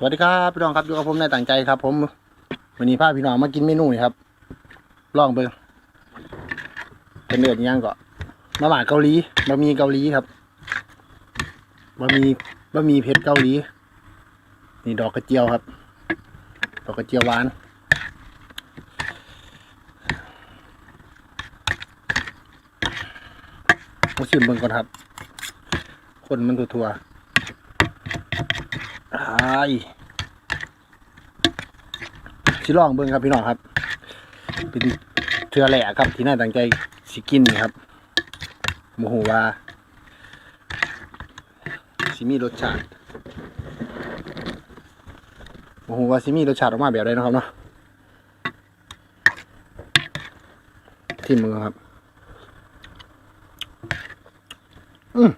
สวัสดีครับพี่น้องครับอยู่กับผมนายต่างใจครับ ผมวันนี้พาพี่น้องมากินเมนูนี่ครับลองเบิ่งเป็นเดือดยังก็มาหมาเกาหลีบะหมี่เกาหลีครับบะหมี่บะหมี่เผ็ดเกาหลี นี่ดอกกระเจียวครับ ดอกกระเจียวหวานมาชิมเบิ่งก่อนครับ คนมันทัวๆ ไอ้ชิลองเบิ่งครับพี่น้องครับเป็นเทือแหล่ครับ ที่น่าตั้งใจสิกินนี่ครับโมโหว่าสิมีรสชาติโมโหว่าสิมีรสชาติออกมาแบบไรนะครับเนาะที่มือครับ อืม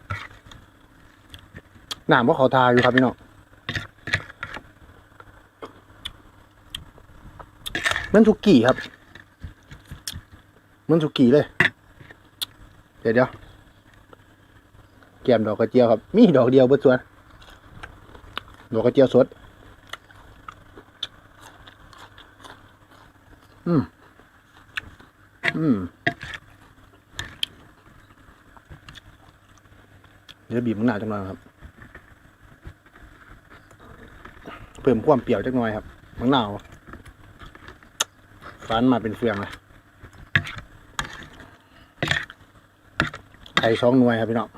หนามว่าเขาทาอยู่ครับพี่น้อง เห มันสุกี้ครับ มันสุกี้เลย เดี๋ยวเดี๋ยวแกมดอกกระเจียวครับ มีดอกเดียวเบิดส่วน ดอกกระเจียวสด อืม อืมเดี๋ยวบีบมะนาวจังหน่อยครับ เพิ่มความเปรี้ยวจักหน่อยครับมะนาว ฟันมาเป็นเฟืองเลยไข่สองหน่วยครับพี่น้อง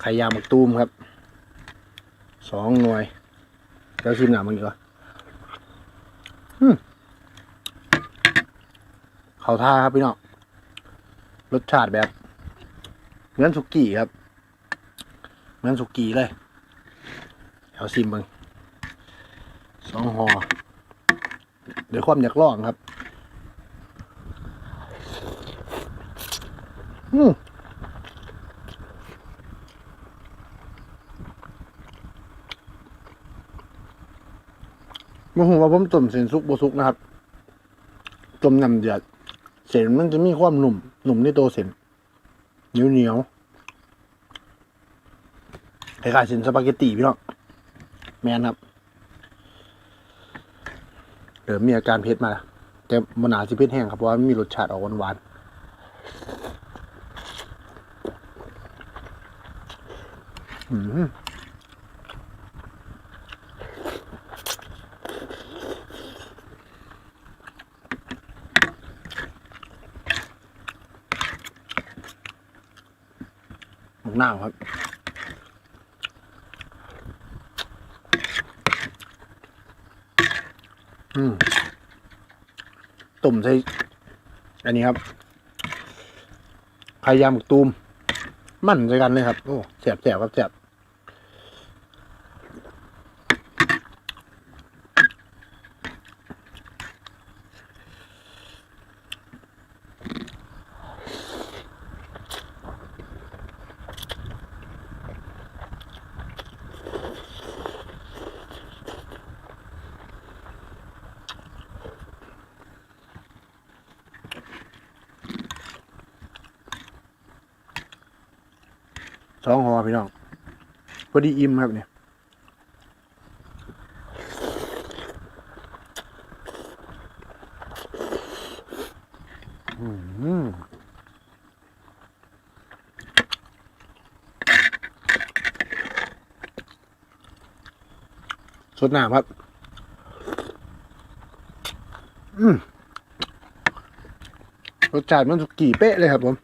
ไข่ยางหมึกตูมครับสองหน่วยแล้วชิมหนามันดีกว่าอืมเขาท่าครับพี่น้องรสชาติแบบเหมือนสุกี้ครับ เหมือนสุกี้เลยเอาซิมเบิงสองห่อเดี๋ยวความอยากลองครับ อืมมาหัวาผมต้มเส้นซุกบสุกนะครับต้มน้ำเดือดเส้นมันจะมีความหนุ่มหนุ่มในตัวเส้นเหนียวเหนียวคล้ายๆเส้นสปาเกตตีพี่น้องแมนครับเริ่มมีอาการเผ็ดมาแล้วแต่มันอาจจะเผ็ดแห้งครับเพราะว่ามันมีรสชาติออกหวานๆอืม หมกหน้าวครับอืมตุ่มใส่ อันนี้ครับไข่ยำหมึกตูม มั่นใจกันเลยครับ โอ้แสบแสบครับแสบ สองห่อพี่น้องพอดีอิ่มครับเนี่ยสดน้ำครับ รสชาติมันสุกี้เป๊ะเลยครับผม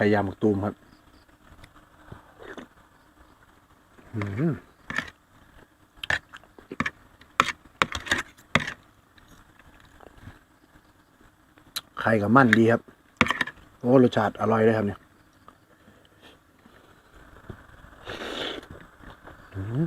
ไข่ยางหมึกตูมครับไข่กับมันดีครับ โอ้รสชาติอร่อยเลยครับเนี่ยอืม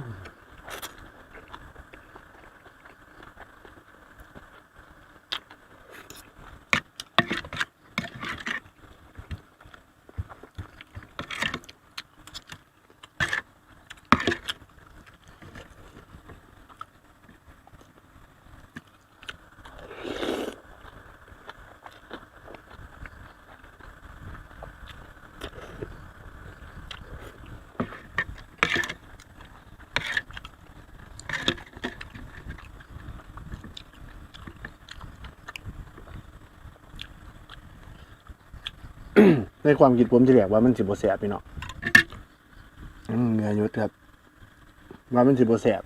ในความคิดผมจะเรียกว่ามันสิบแสบพี่เนาะเนื้อยุดครับ ว่ามันสิบแสบ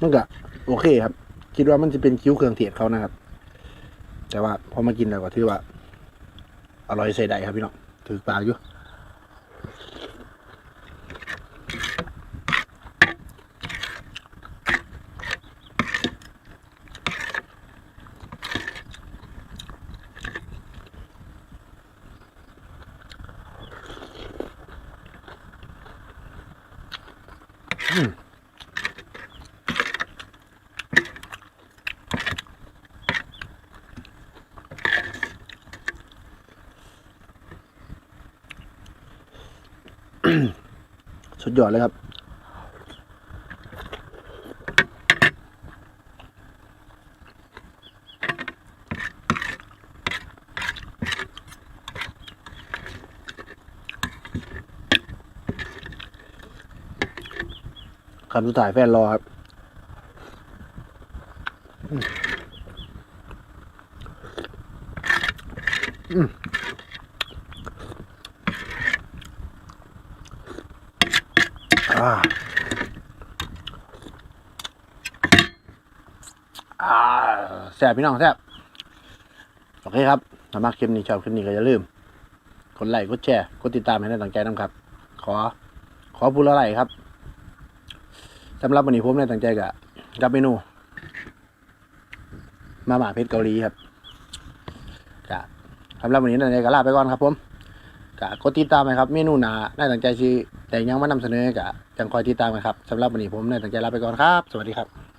มันก็โอเคครับ คิดว่ามันจะเป็นคิ้วเครื่องเทศเขานะครับ แต่ว่าพอมากินแล้วก็ถือว่า อร่อยใส่ได้ครับพี่เนาะถือปากอยู่ สุดยอดเลยครับ คำสุดท้ายแฟนรอครับอืมอ่าอ่าแซ่บพี่น้องแซ่บโอเคครับถ้ามาคลิปนี้ชอบคลิปนี้ก็อย่าลืมกดไลค์กดแชร์กดติดตามให้ได้ตั้งใจน้ำครับ ขอ ขอพูดอะไรครับ สำหรับวันนี้ผมได้ตั้งใจกับกับเมนู มาม่าเพชรเกาหลีครับกะสำหรับวันนี้ตั้งใจกับลาไปก่อนครับ ผมกะกดติดตามไหมครับ เมนูหนาได้ตั้งใจชีแต่ยังไม่นำเสนอกะยังคอยติดตามกันครับสำหรับวันนี้ผมได้ตั้งใจลาไปก่อนครับ สวัสดีครับ